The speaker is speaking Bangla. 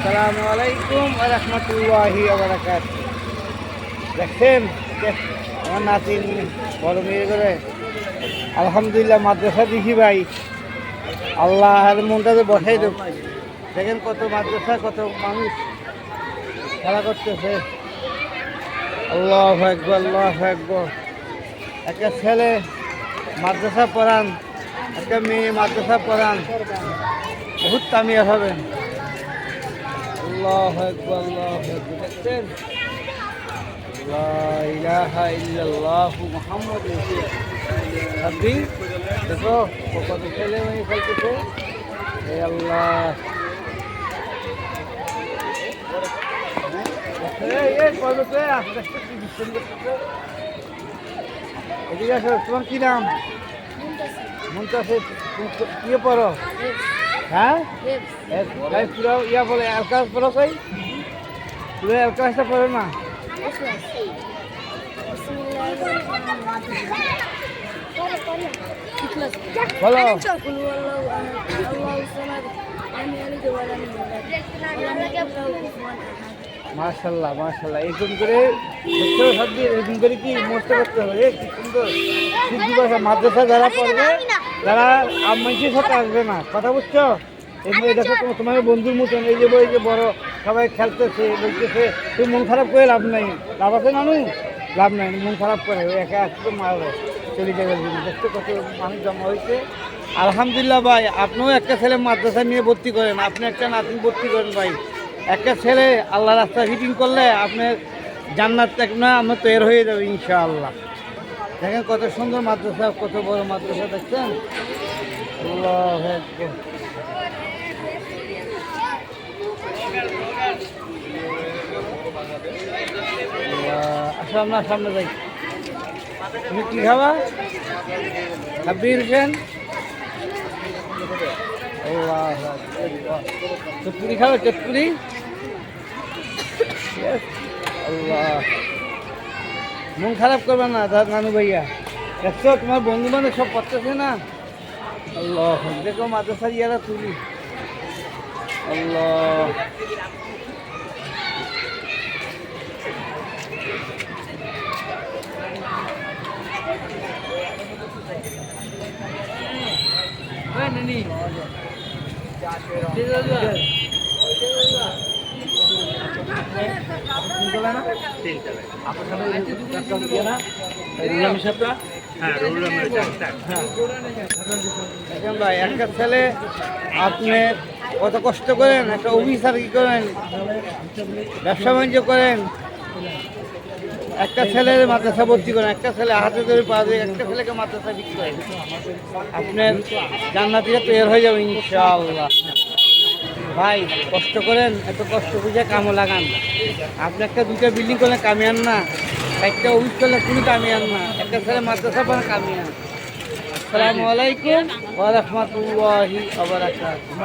আসসালামু আলাইকুম রহমতুল্লাহি আবরাকাত দেখছেন? দেখ- আমার নাতিন বড় মেয়ে করে। আলহামদুলিল্লাহ, মাদ্রাসা দেখি ভাই। আল্লাহ আর মনটাতে বসাই দেব। দেখেন কত মাদ্রাসা, কত মানুষ খেলা করতেছে। আল্লাহ একবার আল্লাহ একবার একটা ছেলে মাদ্রাসা পড়ান, একটা মেয়ে মাদ্রাসা পড়ান। বহুত কামিয়াব হবেন। আল্লাহ আল্লাহ দেখছেন? দেখো কত ছেলে মেয়ে খেলতেছে হে আল্লাহ? এদিকে আসো তোমার কি নাম? মুন্তাসির। কি পড়ো? হ্যাঁ? পুরো ইয়া বলে এলকাস পড়ো কই পুরো এলকাসটা পড়ো না? বলো। মাশাল্লাহ মাশাল্লাহ। এরকম করে সব দিয়ে এরকম করে কি মস্ত করতে হবে? কি সুন্দর। মাদ্রাসা যারা পড়বে যারা মানুষের সাথে আসবে না। কথা বুঝছ? দেখো, তোমার বন্ধুর মতন, এই যে বই যে বড়, সবাই খেলতেছে, বলতেছে, তুই মন খারাপ করে লাভ নাই। লাভ আছে নানু? লাভ নাই, মন খারাপ করে একা আসতে মারবে, চলে যাবে দেখতে কত মানুষ জমা হয়েছে? আলহামদুলিল্লাহ ভাই, আপনিও একটা ছেলে মাদ্রাসা নিয়ে ভর্তি করেন, আপনি একটা নাতিন ভর্তি করেন ভাই। একটা ছেলে আল্লাহ রাস্তা ফিটিং করলে আপনার জান্নাত না, আমরা তৈরি হয়ে যাবে ইনশাআল্লাহ। দেখেন কত সুন্দর মাদ্রাসা কত বড় মাদ্রাসা দেখছেন? আল্লাহু আকবার। আল্লাহ, আসো আমরা সামনে যাই। তুমি কি খাবা? সাব্বির হোসেন? খাবে চটপুরি আল্লাহ। মন খারাপ করবে না দাদা নানু ভাইয়া। দেখছ, তোমার বন্ধু বান্ধব সব পড়তেছে না? আল্লাহ, দেখো মাদ্রাসার ইয়ারা তুলি আল্লাহ। ভাই, একটা ছেলে আপনি কত কষ্ট করেন, একটা অফিসার কি করেন, ব্যবসা বাণিজ্য করেন, একটা ছেলের মাদ্রাসা ভর্তি করেন, একটা ছেলে হাতে ধরে পা দিয়ে একটা ছেলেকে মাদ্রাসা বিক্রি করেন। আপনার জান্নাতিরা তৈরি হয়ে যাবে ইনশাআল্লাহ। ভাই, কষ্ট করেন, এত কষ্ট বুঝে কামও লাগান। আপনি একটা দুইটা বিল্ডিং করলে কামিয়ান না, একটা অফিস করলে কোনো কামিয়ান না, একটা ছেলে মাদ্রাসা পান কামিয়ান আসসালামু আলাইকুম ওয়া রাহমাতুল্লাহি ওয়া বারাকাতুহু